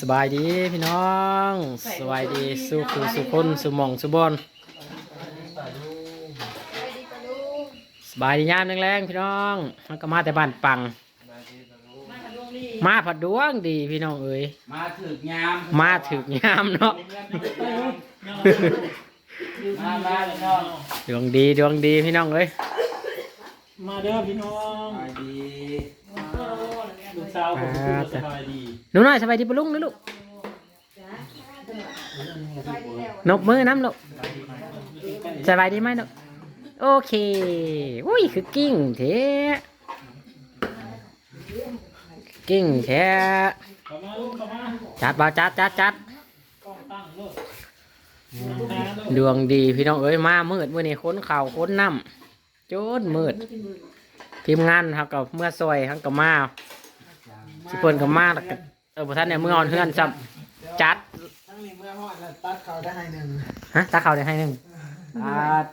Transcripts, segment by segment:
สบายดีพี่น้อง สบายดีสุขสุคนสุหมองสุบอนสบายดียามแรงๆพี่น้องมันก็มาแต่บ้านปัง มาผัดดวงดีพี่น้องเอ้ยมาถึกยามมาถึกยามเนาะมามาเลยน้องดวงดีดวงดีพี่น้องเอ้ยมาเด้อพี่น้องสบายดีลูกสาวผมคือสบายดีหนูน้อยสบายดีปะลุงนะลูกนกมือน้ำลูกสบายดีไหมลูกโอเคอุ้ยคือกิ้งเทกิ้งแท้เข้ามาลูกเข้ามาจัดบ่าวจัดจัดจัดกล้องตั้งลูกตาลูกดวงดีพี่น้องเอ้ยมามืดมื่อนี้ค้นข่าวค้นน้ำโจนมืดทีมงานครับกับเมื่อซอยทั้งกับมา สิเพิ่นกับมาแล้วก็เออพอท่านเนี่ยเมื่ออ่อนเฮือนจับจัดทั้งนี้เมื่อฮอดแล้วตัดเขาได้หนึ่งฮะตาเขาได้ให้หนึ่งตัด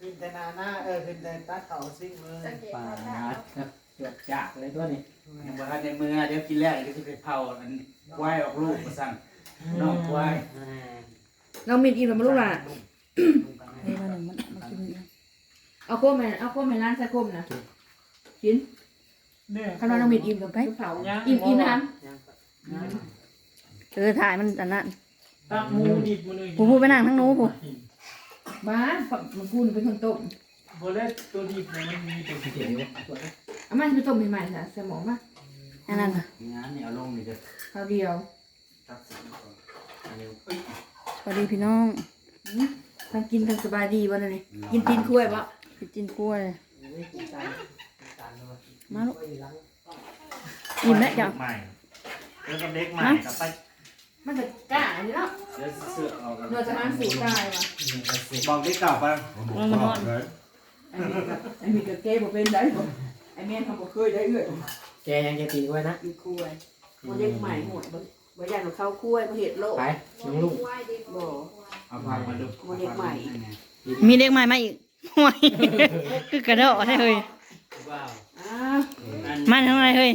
ขึ้นแต่หนาหน้าเออขึ้นแต่ตัดเขาซิ่งเลยปาดเกือบจากเลยตัวนี้ยังบ่ทันในมือเดี๋ยวกินแรกเดี๋ยวสิไปเผาอันควายออกลูกมาสั่งน้องควายเรามีกินกับลูกหล่ะนี่มาหนึ่งมันมากินอีกเอาโคมไปเอาโคมไปร้านใส่โคมนะกิน เนี่ยข้าวน้องมีอิ่มกับไป เผาอิ่มอิ่มนะเออถ่ายมันอันนั้นตักหมูดิบมาเลยผู้ผู้ไปนั่งทั้งนู้นผู้บ้าฝักมันกูนเป็นคนต้มบ่ได้ตัวดิบเนี่ยมันมีตัวเขียวเอามันไปต้มใหม่ๆนะสมองมาอันนั้นน่ะงานนี่เอาลงนี่จะข้าวเดียวตักสิก่อนอันนี้เอ้ยสวัสดีพี่น้องทั้งกินทั้งสบายดีวันนี้กินตีนกล้วยปะกินตีนกล้วยมาลูก อิ่มแล้วจ้ะใหม่เรื่องกับเล็กใหม่กับไปมันจะกล้าอยู่แล้วเดี๋ยวเสื้อออกกันเราจะมาสู่กายวะบอกเล็กเก่าไปมันมันไอ้มีกับไอ้มีกับเก้บ่เป็นได้บ่ไอ้แม่นเขาบ่เคยได้เอื้อยแกยังจะตีไว้นะมีคุยบ่เด็กใหม่หมดบ่บ่อยากของเขาคุยบ่เฮ็ดโลกไปลุงลุงบ่เอาผักมาดูบ่เด็กใหม่ มีเด็กใหม่มาอีกห่วยคือกระโดดได้เฮ้ย ว้าวอ้ามาทำไมเฮ้ย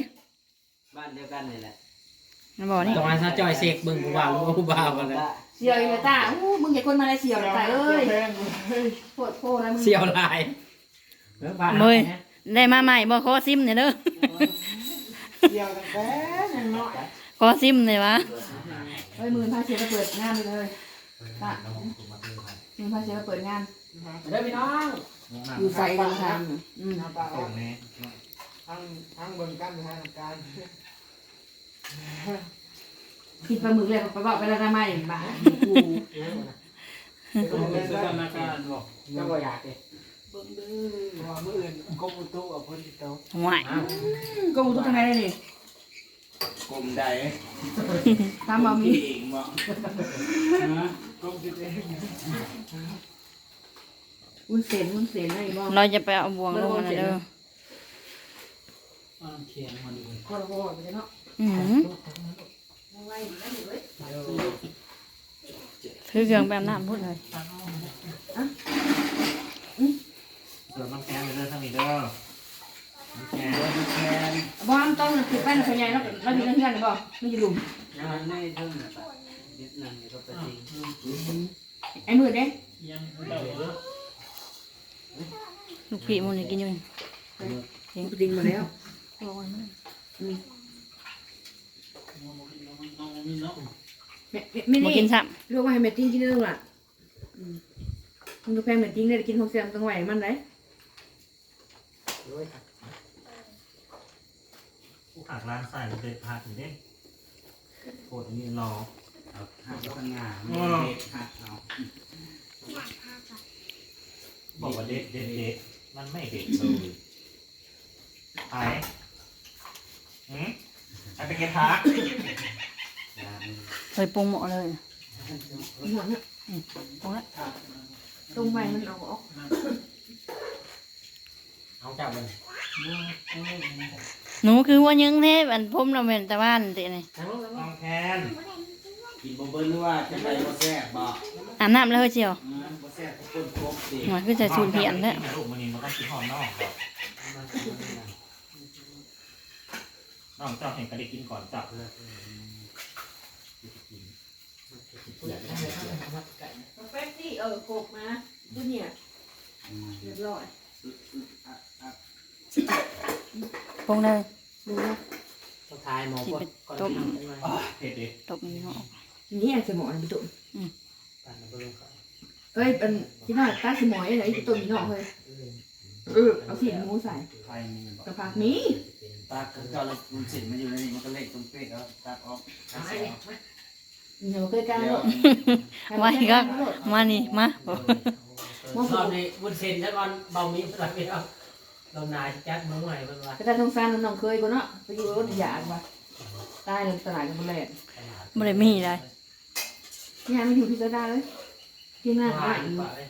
บ้านเดียวกันนี่แหละมาบอกนี่ต้องมาซะจอยเสกเบิ่งผู้บ่าวรู้ว่าผู้บ่าวกันเลยเสียวอีกตาอู้มึงอย่าคนมาเลยเสียวตาเอ้ยโคตรโคตรแล้วมึงเสียวลายเบิ่งบ้านเฮ้ยได้มาใหม่บ่ขอซิมเนี่ยเด้อเกี่ยวกันแค่ยังน้อยขอซิมเลยวะเอ้ยมือพาเสียมาเปิดงานเลยตามือพาเสียมาเปิดงานเด้อพี่น้อง อยู่ใส่กันทำอืมน้ำปลาตรงนี้ทั้งทั้งเบิ่งกันทางการกินปลาหมึกเลยปลาบอกไปแล้วทำไมบ้ากูต้องเป็นสถานการณ์บอกก็บ่อยากเลยเบิ่งดื้อว่ามื้ออื่นกรมอุตุเอาพ้นที่เตาห่วยก็กูทุกทางไหนเลยนี่กลมใดตามบ่มีเองบ่นะกรมสิเอง วุ้นเส้นวุ้นเส้นอะไรบ้างเราจะไปเอาบวงลงมาเด้ออ่าเขียนมาดูคอร์โบไปเนาะอือหือถือเครื่องแบบน้ำพูดเลยส่วนน้ำแข็งไปเด้อทั้งนี้เด้อน้ำแข็งแคนบ้านต้องถือไปในขยายแล้วเราอยู่ในเฮือนหรือเปล่าไม่อยู่หลุมงานในเทิงน่ะนิดนึงก็ไปจริงไอ้มือเด้ยังเต่าเด้อ ลูกพี่มันจะกินอยู่จริงมาแล้วน้องมีเนาะไม่ไม่มานี่กินซ้เรียกว่าให้แม่ติ้งกินได้หรอมึงดูแพงแม่ติ้งได้กินหกเสียมต้องไหวมันได้ผู้หักร้านใส่เด็ดผักอยู่นี่โคตรนี่รอเอาหักข้างหน้ามีเด็กหักเอาบอกว่าเด็ดเด็ดเด็ด มันไม่เด็ดเลยไปหืมไปเป็นไงพักำเคยปรุงหมดเลยหัวเนี่ยปรุงแล้วตรงไหวมันเอาออกเอาจับมันหนูคือว่ายังเทพอันพรมเราเป็นตะวันตินี่นั่งลงนั่งลน้งองแคน กินบ่เบิ้ลหรือว่าจะไปบ่แซ่บบ่อาบน้ำแล้วเฮ้ยเจียวอืมบ่แซ่บทุกคนครบสิหมันคือจะสูญเพียนแล้วลูกมันนี่มันต้องกินหอมนอกครับน้องเจ้าเห็นก็ได้กินก่อนเจ้าแป๊บนี่เออโกกมาดูเนี่ยเรียบร้อยปรุงเลยดูนะต้องทายหมอก่อนก่อนต้มทำได้ไหมเผ็ดดิตบนี้เนาะ นี่สมองไปตุ่มปั่นเอาไปลงก่อนเฮ้ยเป็นที่น่าตาสมองอะไรตุ่มนี่หน่อยเฮ้ยเออเอาสีหมูใส่ไฟมีบอกกระผักนี้ตากก็เรามันสิมันอยู่ในนี้มันก็เละตรงเป๊ะแล้วตากออกเอาให้ดิมาเดี๋ยวเคยการเดี๋ยวไว้ก็มานี่มารอบนี้บุญเซนแล้วก่อนเบามีพลังไม่เอาเรานายจัดมาใหม่เพิ่นว่าก็แต่ทงซานน้องเคยกูเนาะไปอยู่รถยากว่ะตายในตลาดกันหมดเลยบ่ได้มีได้งานมันอยู่พิซซ่าเลยที่งานว่าอะอีกว่าเลย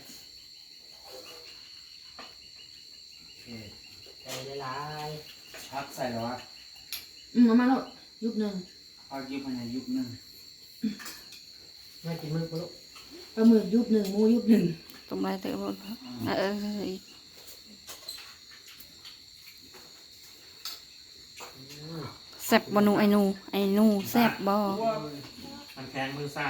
ใจหลายพักใส่แล้ววะอืมมามาแล้วยุคหนึ่งพักยุบมันยุบหนึ่งๆไม่กินมึงปะลูกปลาหมึกยุคหนึ่งหมูยุคหนึ่งต้มไปเตะบ่เออเอออีกอืมแซ่บบ่หนูไอ้หนูไอ้หนูแซ่บบ่มันแข็งมือซ้า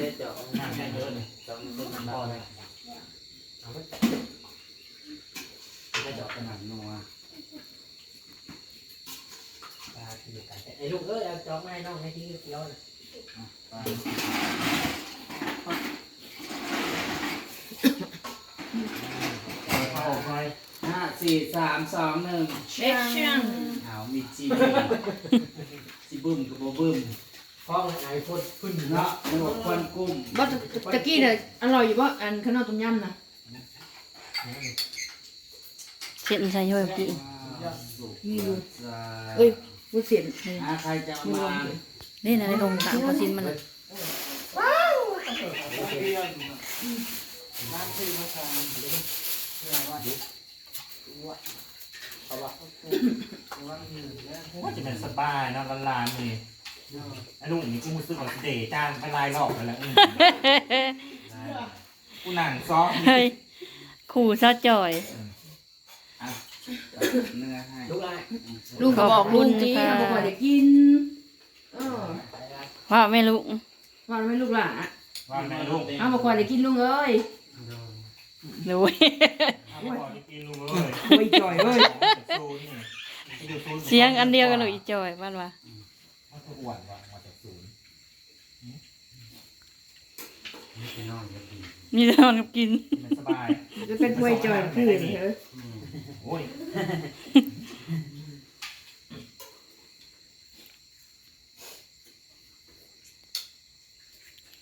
เด็ดเดี๋ยวน้ำแข็งเยอะเลยจอมต้นพอเลยเอาไปไม่จอกขนาดนัวปลาที่อยู่กันไอ้ลูกเอ้ยเอาจอกไม้น้องให้ทิ้งเกี้ยวนะไปเข้าไปห้าสี่สามสองหนึ่งเช็คช่างเอามีจีจีบึ้มกับโบบึ้ม พ้องไอ้พุ่นพุ่นเนาะมันบอกควันกุ้มบ่ตะกี้เนี่ยอร่อยอยู่บ่อันข้าวเหนียวต้มยำนะเส้นใส่ย่อยพี่นี่ดูเอ้ยบุเสียนอาใครจะเอามานี่นะในโรงตามพอสินมันว่าจะเป็นสบายเนาะละลานเลยไอ้ลุงนี่กูมือซื้อของเดจ้างไปลายหลอกไปแล้วอืมกูหนังซ้อมเฮ้ยขู่ซะจ่อย อะเนื้อให้ลูกไรลุงก็บอกลุงจีเขาบอกว่าจะกิน เออว่าแม่ลูกว่าไม่ลูกหลานว่าแม่ลุงเอาบอกว่าจะกินลุงเอ้ยดูเอาไปบอกกินลุงเลยโอ้ยจ่อยเอ้ยซูนนี่ไอ้ดูซูนเสียงอันเดียวกันเลยอีจ่อยบ้านว่ามัน ก็อ้วนว่ะมาจากศูนย์มีแต่นอนกับกิน มันสบายจะเป็นกล้วยจ่อยคือเถอะโอ้ย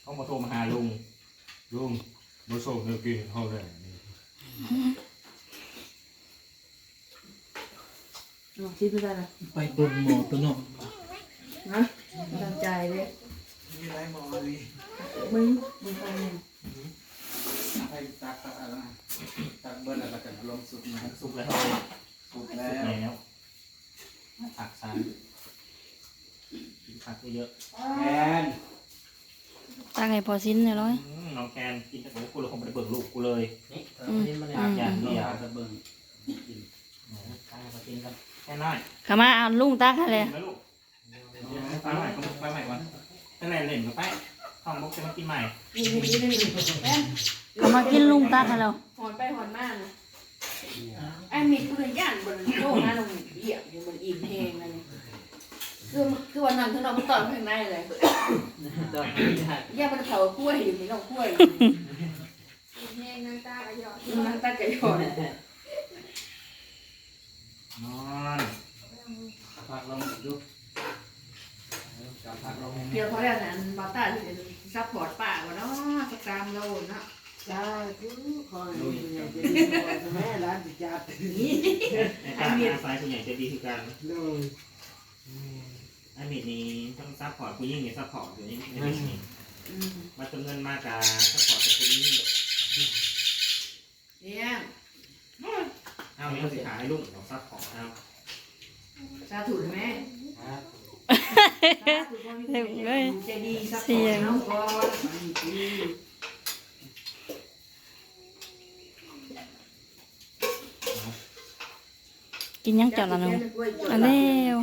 เขามาโทรมาหาลุงลุงมาส่งเนื้อกินเขาเลยนี่อ๋อชิมไม่ได้นะไปเบิ่งหมอตัวเนาะ นะตั้งใจเลยมีไรหมอเลยมึงมึงไปเนี่ยใครตักตักอะไรนะตักเบิ้ลแล้วก็จะลงสุกนะสุกแล้วสุกสุแล้กวแล้วผักซันกินผักเยอะแอนตั้งให้พอสินเลยร้อยๆอืมน้องแคนกินแต่โอ้กูเลยคงไม่ได้เบิกลูกกูเลยนี่เออนี่มันเลยผักอย่างเดีเดียยววจะเบิ่งกินตายมากินกันแค่น้อยขามาเอาลุงตักให้เลย แล้วลูกไปใหม่ก่อนไปใหม่ก่อนตั้งแต่เล่นกับไปห้องมุกจะมากินใหม่นี่นี่นี่นี่แอนขามากินลุงตักให้เราหอนไปหอนมานะไอ้มีกูเลยย่านบนโลกนะลงเหยียบอยู่บนอิ่มเพลงนั่นคือคือวันนั้นที่เราไปตอยข้างในเลยตอนย่ามันเขากล้วยอยู่นี่เรากล้วยอิ่มเพลงน้ำตาก็หยอดมันตาใจหอนนอนผักลงดู เดี๋ยวเขาเรียกนั้นบาต้าที่ซัพพอร์ตป่าวะเนาะสักตามเราเนาะจ้าคือคอยเนี่ยจะดีกว่าแม่ร้านจิจับนี่การอาศัยคุณใหญ่จะดีคือกันเลยไอ้เม็ดนี้ต้องซัพพอร์ตผู้ยิ่งเนี่ยซัพพอร์ตอยู่นี่ไอ้เม็ดนี้อืมาจำเงินมากาซัพพอร์ตกับผู้ยิ่งเนี่ยเอาเนี่ยสิขาให้ลูกของซัพพอร์ตเอาสาธุแม่เร็ว เลยใจดีซัพพอร์ตน้องกินยังเจ้าละน้องแล้วยอันแล้ว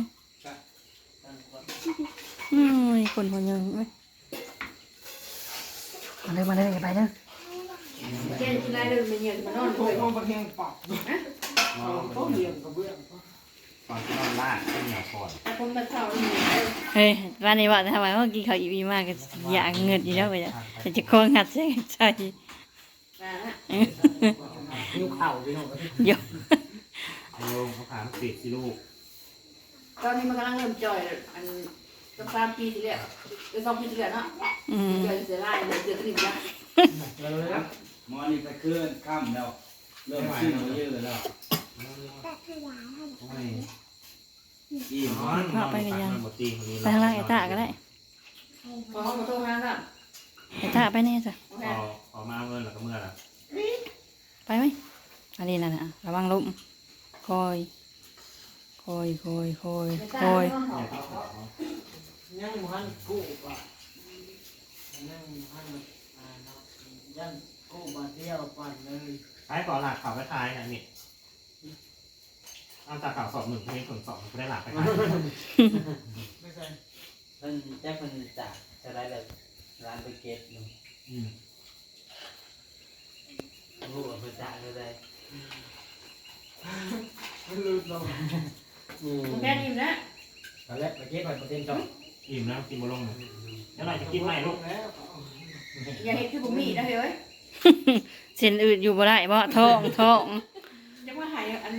โอ้ยคนคนยังเว้ยมาเลยมาเลยไปเด้อแกกินอะไรเลยมันเย็นมันนอนโค้เลยงประเทงปอกมองเขาเลี้ยงกระเบื้อง ก่อนที่เราลาดข้าวเหนียวก่อนแต่ผมมาเท่านี่เฮ้ยร้านนี้ว่าทำไมว่ากินข้าวอีวีมากก็อยากเงินอยู่แล้วไปจ้ะแต่จะคองัดใส่ใจนะนิ้วเข่าพี่น้องเดี๋ยวไอ้โยมเขาถามติดสิลูกตอนนี้มันกำลังเริ่มจ่อยอันสักสามปีที่แล้วหรือสองปีที่แล้วเนาะอืมจ่อยเสียไล่เลยเดือดกระดิ่งละหมอนี่ไปเคลื่อนค่ำแล้วเริ่มขึ้นมาเยอะแล้วโอ้ยอิ่มนอนนอนมันหมดตีคนนี้ไปทางล่างไอ้ตาก็ได้พอเขามาโทรมาแล้วไอ้ตาไปแน่จ้ะโอเคพอพอมาเงินแล้วก็เมื่อละไปไหมอันนี้นั่นน่ะระวังลมคอยคอยคอยคอยไม่ทราคบอยไม่ต้องหอเนี่ยมที่ขอยังมันกู้ป่ะยังมันอ่าเนาะยังกู้มาเที่ยวปั่นเลยใช้ก่อนหลักข่าวไปทายนะนี่ เอาจากข่าวสอบหนึ่งเพลงส่วนสองไม่ได้หลักไปทายไม่ใช่มันแจ็คมันจากจะได้เลยร้านไปเก็ตอยู่อืมลูกเอาไปจากก็ได้มันลืมลงอืมแม่นิ่มนะตอนแรกไปเก็บไปเปอร์เซ็นต์จ้องอิ่มแล้วกินบะลงเลยแล้วหน่อยจะกินไหมลูกแล้วอย่าเห็นคือผมมีนะเฮ้ยเส้นอื่นอยู่บ่ได้บ่ท้องท้องจะมาหายอัน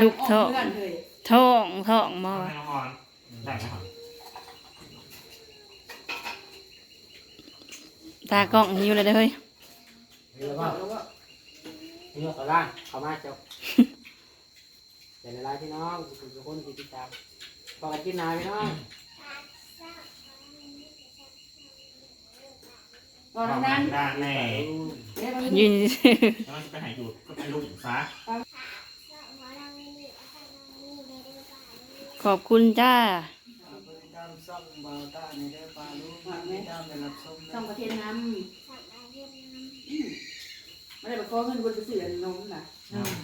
ลูกเถอะเพื่อนเลยท้องท้องบ่ไม่น้องออนได้ไหมครับตากล้องหิวเลยเด้อเฮ้ยเรือบว่อกแล้วว่าพี่น้องตะล่างเข้ามาเจ้าแต่ในไลน์พี่น้องทุกคนที่ติดตามพอกันกินนายพี่น้องบอกบอกดังได้แน่ๆเดี๋ยวมันยืนแล้วมันจะไปหายอยู่ก็ไปลูกซะ ขอบคุณจ้าบริการซ่อมบาต้าในได้ปลาลูกไม่ได้ไปรับส้มช่องประเทศน้ำไม่ได้ไปขอเงินบนไปซื้อนมน่ะอืม